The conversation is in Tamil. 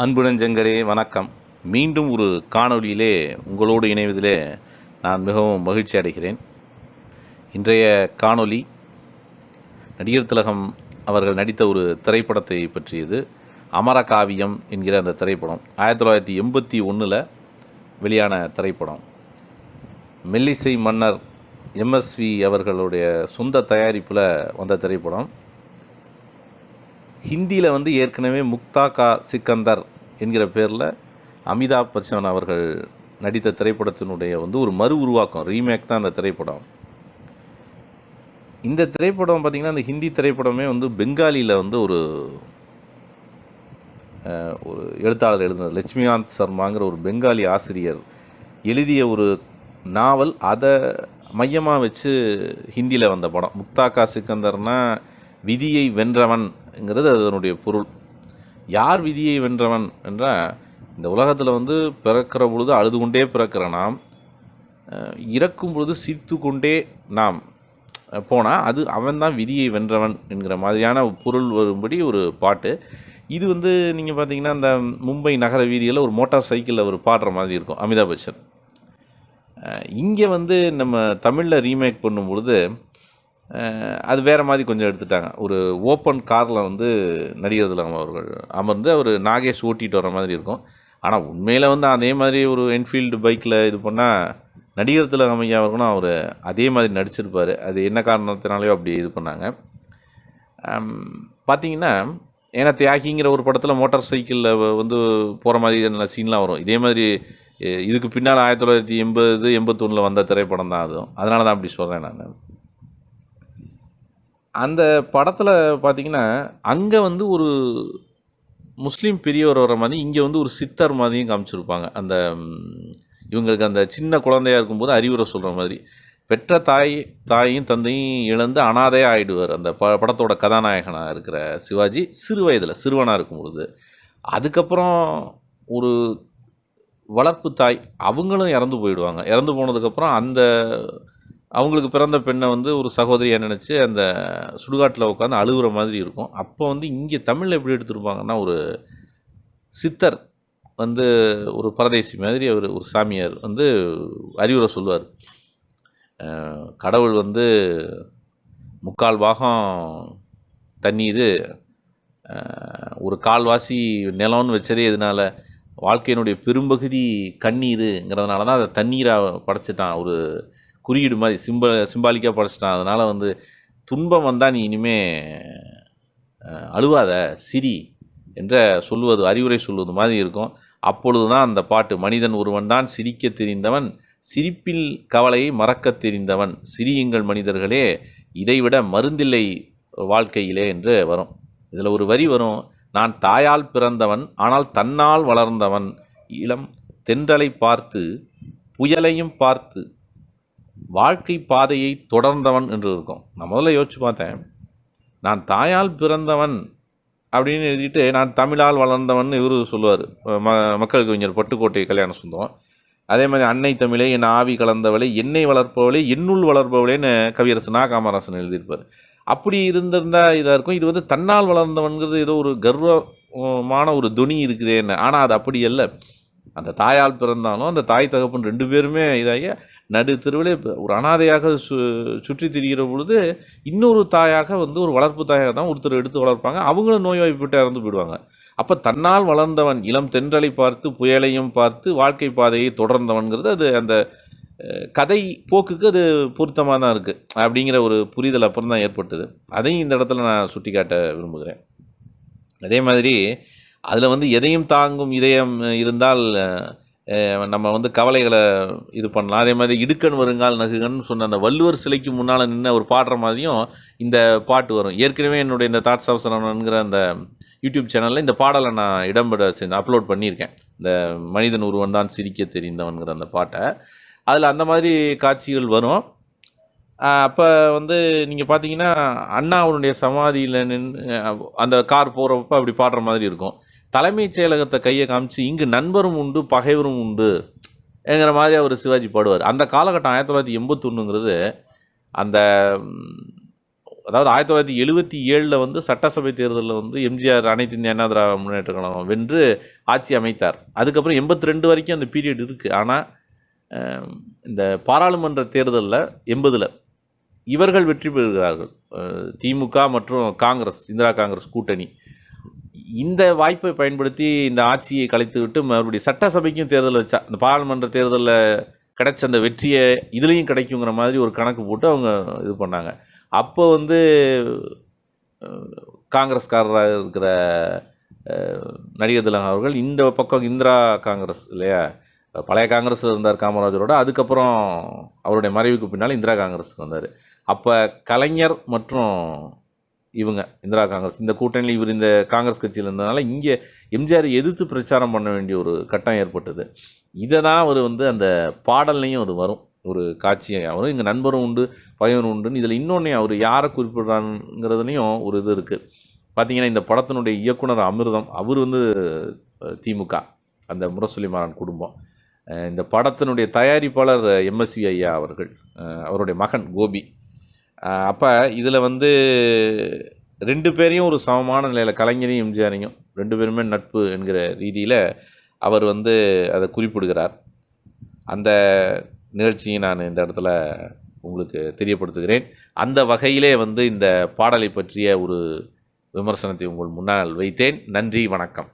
அன்பு நெஞ்சங்களே வணக்கம். மீண்டும் ஒரு காணொளியிலே உங்களோடு இணைவதிலே நான் மிகவும் மகிழ்ச்சி அடைகிறேன். இன்றைய காணொளி நடிகர் திலகம் அவர்கள் நடித்த ஒரு திரைப்படத்தை பற்றியது அமரகாவியம் என்கிற அந்த திரைப்படம். ஆயிரத்தி தொள்ளாயிரத்தி எண்பத்தி ஒன்றில் வெளியான திரைப்படம். மெல்லிசை மன்னர் எம்எஸ்வி அவர்களுடைய சொந்த தயாரிப்பில் வந்த திரைப்படம். ஹிந்தியில் வந்து ஏற்கனவே முக்தா கா சிக்கந்தர் என்கிற பேரில் அமிதாப் பச்சன் அவர்கள் நடித்த திரைப்படத்தினுடைய வந்து ஒரு மறு உருவாக்கம் ரீமேக் தான் அந்த திரைப்படம். இந்த திரைப்படம் பார்த்திங்கன்னா அந்த ஹிந்தி திரைப்படமே வந்து பெங்காலியில் வந்து ஒரு ஒரு எழுத்தாளர் எழுதினார். லட்சுமிகாந்த் சர்மாங்கிற ஒரு பெங்காலி ஆசிரியர் எழுதிய ஒரு நாவல். அதை மையமாக வச்சு ஹிந்தியில் வந்த படம். முக்தா கா விதியை வென்றவன்ங்கிறது அதனுடைய பொருள். யார் விதியை வென்றவன் என்றால் இந்த உலகத்தில் வந்து பிறக்கிற பொழுது அழுது கொண்டே பிறக்கிற நாம் இறக்கும் பொழுது சிரித்து கொண்டே நாம் போனால் அது அவன்தான் விதியை வென்றவன் என்கிற மாதிரியான பொருள் வரும்படி ஒரு பாட்டு. இது வந்து நீங்கள் பார்த்தீங்கன்னா இந்த மும்பை நகர வீதியில் ஒரு மோட்டார் சைக்கிளில் ஒரு பாடுற மாதிரி இருக்கும் அமிதாப் பச்சன். இங்கே வந்து நம்ம தமிழில் ரீமேக் பண்ணும் பொழுது அது வேறு மாதிரி கொஞ்சம் எடுத்துட்டாங்க. ஒரு ஓப்பன் காரில் வந்து நடிகர் திலகம் அவர்கள் அமர்ந்து அவர் நாகேஷ் ஓட்டிகிட்டு வர மாதிரி இருக்கும். ஆனால் உண்மையில் வந்து அதே மாதிரி ஒரு என்ஃபீல்டு பைக்கில் இது பண்ணால் நடிகர் திலகம் ஐயா அவர்களும் அவர் அதே மாதிரி நடிச்சிருப்பார். அது என்ன காரணத்தினாலேயோ அப்படி இது பண்ணாங்க. பார்த்தீங்கன்னா ஏன்னா தியாகிங்கிற ஒரு படத்தில் மோட்டார் சைக்கிளில் வந்து போகிற மாதிரி சீன்லாம் வரும். இதே மாதிரி இதுக்கு பின்னால் ஆயிரத்தி தொள்ளாயிரத்தி எண்பது எண்பத்தொன்னில் வந்த திரைப்படம் தான் அதுவும். அதனால தான் அப்படி சொல்கிறேன் நான். அந்த படத்தில் பார்த்தீங்கன்னா அங்கே வந்து ஒரு முஸ்லீம் பெரியவர் வர மாதிரி இங்கே வந்து ஒரு சித்தர் மாதிரியும் காமிச்சிருப்பாங்க. அந்த இவங்களுக்கு அந்த சின்ன குழந்தையா இருக்கும்போது அறிவுரை சொல்கிற மாதிரி. பெற்ற தாய் தாயும் தந்தையும் இழந்து அனாதையாக ஆயிடுவார். அந்த ப படத்தோட கதாநாயகனாக இருக்கிற சிவாஜி சிறு வயதில் சிறுவனாக இருக்கும் பொழுது அதுக்கப்புறம் ஒரு வளர்ப்பு தாய் அவங்களும் இறந்து போயிடுவாங்க. இறந்து போனதுக்கப்புறம் அந்த அவங்களுக்கு பிறந்த பெண்ணை வந்து ஒரு சகோதரியாக நினச்சி அந்த சுடுகாட்டில் உட்காந்து அழுகுற மாதிரி இருக்கும். அப்போ வந்து இங்கே தமிழில் எப்படி எடுத்திருப்பாங்கன்னா ஒரு சித்தர் வந்து ஒரு பரதேசி மாதிரி அவர் ஒரு சாமியார் வந்து அறிவுரை சொல்லுவார். கடவுள் வந்து முக்கால் பாகம் தண்ணீர் ஒரு கால்வாசி நிலம்னு வச்சதே இதனால வாழ்க்கையினுடைய பெரும்பகுதி கண்ணீருங்கிறதுனால தான் அதை தண்ணீராக படைச்சிட்டான் ஒரு குறியீடு மாதிரி சிம்ப சிம்பாலிக்காக படைச்சிட்டான். அதனால் வந்து துன்பம் வந்தால் நீ இனிமே அழுவாத சிரி என்ற சொல்லுவது அறிவுரை சொல்வது மாதிரி இருக்கும். அப்பொழுது தான் அந்த பாட்டு மனிதன் ஒருவன் தான் சிரிக்க தெரிந்தவன் சிரிப்பில் கவலையை மறக்க தெரிந்தவன். சிரியுங்கள் மனிதர்களே இதைவிட மருந்தில்லை வாழ்க்கையிலே என்று வரும். இதில் ஒரு வரி வரும். நான் தாயால் பிறந்தவன் ஆனால் தன்னால் வளர்ந்தவன். இளம் தென்றலை பார்த்து புயலையும் பார்த்து வாழ்க்கை பாதையை தொடர்ந்தவன் என்று இருக்கும். நான் முதல்ல யோசிச்சு பார்த்தேன். நான் தாயால் பிறந்தவன் அப்படின்னு எழுதிட்டு நான் தமிழால் வளர்ந்தவன் இவரு சொல்லுவார். ம மக்கள் கவிஞர் பட்டுக்கோட்டை கல்யாண சொந்தம் அதே மாதிரி அன்னை தமிழே என் ஆவி கலந்தவளே என்னை வளர்ப்பவளே என்னுள் வளர்ப்பவளேன்னு கவியரசு நா காமராசன் எழுதியிருப்பார். அப்படி இருந்திருந்தால் இதாக இருக்கும். இது வந்து தன்னால் வளர்ந்தவன்கிறது ஏதோ ஒரு கர்வமான ஒரு துணி இருக்குதேன்னு. ஆனால் அது அப்படி அல்ல. அந்த தாயால் பிறந்தாலும் அந்த தாய் தகப்பன் ரெண்டு பேருமே இதாகி நடு தெருவிலே ஒரு அனாதையாக சு சுற்றி திரிகிற பொழுது இன்னொரு தாயாக வந்து ஒரு வளர்ப்பு தாயாக தான் ஒருத்தர் எடுத்து வளர்ப்பாங்க. அவங்களும் நோய்வாய்ப்பட்டு இறந்து போயிடுவாங்க. அப்போ தன்னால் வளர்ந்தவன் இளம் தென்றலை பார்த்து புயலையும் பார்த்து வாழ்க்கை பாதையை தொடர்ந்தவன்கிறது அது அந்த கதை போக்குக்கு அது பொருத்தமாக தான் இருக்குது அப்படிங்கிற ஒரு புரிதல் அப்புறம் தான் ஏற்பட்டது. அதையும் இந்த இடத்துல நான் சுட்டி காட்ட விரும்புகிறேன். அதே மாதிரி அதில் வந்து எதையும் தாங்கும் இதயம் இருந்தால் நம்ம வந்து கவலைகளை இது பண்ணலாம். அதே மாதிரி இடுக்கண் வருங்கால் நகுகன்னு சொன்ன அந்த வள்ளுவர் சிலைக்கு முன்னால் நின்று அவர் பாடுற மாதிரியும் இந்த பாட்டு வரும். ஏற்கனவே என்னுடைய இந்த தாட்ஸ் ஆஃப் சரவணன்கிற அந்த யூடியூப் சேனலில் இந்த பாடலை நான் இடம்பெற செஞ்சு அப்லோட் பண்ணியிருக்கேன். இந்த மனிதன் ஒருவன் தான் சிரிக்க தெரிந்தவன்கிற அந்த பாட்டை. அதில் அந்த மாதிரி காட்சிகள் வரும். அப்போ வந்து நீங்கள் பார்த்தீங்கன்னா அண்ணாவுடைய சமாதியில் நின்று அந்த கார் போகிறப்ப அப்படி பாடுற மாதிரி இருக்கும். தலைமைச் செயலகத்தை கையை காமிச்சு இங்கு நண்பரும் உண்டு பகைவரும் உண்டு என்கிற மாதிரி அவர் சிவாஜி பாடுவார். அந்த காலகட்டம் ஆயிரத்தி தொள்ளாயிரத்தி எண்பத்தொன்னுங்கிறது அந்த அதாவது ஆயிரத்தி தொள்ளாயிரத்தி எழுபத்தி ஏழில் வந்து சட்டசபை தேர்தலில் வந்து எம்ஜிஆர் அனைத்து இந்திய அண்ணா திராவிட முன்னேற்ற கழகம் வென்று ஆட்சி அமைத்தார். அதுக்கப்புறம் எண்பத்தி ரெண்டு வரைக்கும் அந்த பீரியட் இருக்குது ஆனால் இந்த பாராளுமன்ற தேர்தலில் எண்பதில் இவர்கள் வெற்றி பெறுகிறார்கள். திமுக மற்றும் காங்கிரஸ் இந்திரா காங்கிரஸ் கூட்டணி. இந்த வாய்ப்பை பயன்படுத்தி இந்த ஆட்சியை கலைத்துவிட்டு மறுபடியும் சட்டசபைக்கும் தேர்தல் வச்சா இந்த பாராளுமன்ற தேர்தலில் கிடைச்ச அந்த வெற்றியை இதுலேயும் கிடைக்குங்கிற மாதிரி ஒரு கணக்கு போட்டு அவங்க இது பண்ணாங்க. அப்போ வந்து காங்கிரஸ்காரராக இருக்கிற நடிகர் திலகம் அவர்கள் இந்த பக்கம் இந்திரா காங்கிரஸ் இல்லையா? பழைய காங்கிரஸ் இருந்தார் காமராஜரோட அதுக்கப்புறம் அவருடைய மறைவுக்கு பின்னால் இந்திரா காங்கிரஸுக்கு வந்தார். அப்போ கலைஞர் மற்றும் இவங்க இந்திரா காங்கிரஸ். இந்த கூட்டணியில் இவர் இந்த காங்கிரஸ் கட்சியில் இருந்ததுனால இங்கே எம்ஜிஆர் எதிர்த்து பிரச்சாரம் பண்ண வேண்டிய ஒரு கட்டம் ஏற்பட்டது. இதை தான் அவர் வந்து அந்த பாடல்லையும் அது வரும். ஒரு காட்சியாக வரும். இங்கே நண்பரும் உண்டு பகைவரும் உண்டுன்னு. இதில் இன்னொன்று அவர் யாரை குறிப்பிடுறாங்கிறதுலையும் ஒரு இது இருக்குது பார்த்தீங்கன்னா இந்த படத்தினுடைய இயக்குனர் அமிர்தம். அவர் வந்து திமுக அந்த முரசொலி மாறன் குடும்பம் இந்த படத்தினுடைய தயாரிப்பாளர் எம்எஸ்வி ஐயா அவர்கள் அவருடைய மகன் கோபி. அப்போ இதில் வந்து ரெண்டு பேரையும் ஒரு சமமான நிலையில் கலைஞரையும் எம்ஜிஆரையும் ரெண்டு பேருமே நட்பு என்கிற ரீதியில் அவர் வந்து அதை குறிப்பிடுகிறார். அந்த நிகழ்ச்சியை நான் இந்த இடத்துல உங்களுக்கு தெரியப்படுத்துகிறேன். அந்த வகையிலே வந்து இந்த பாடலை பற்றிய ஒரு விமர்சனத்தை உங்கள் முன்னால் வைத்தேன். நன்றி வணக்கம்.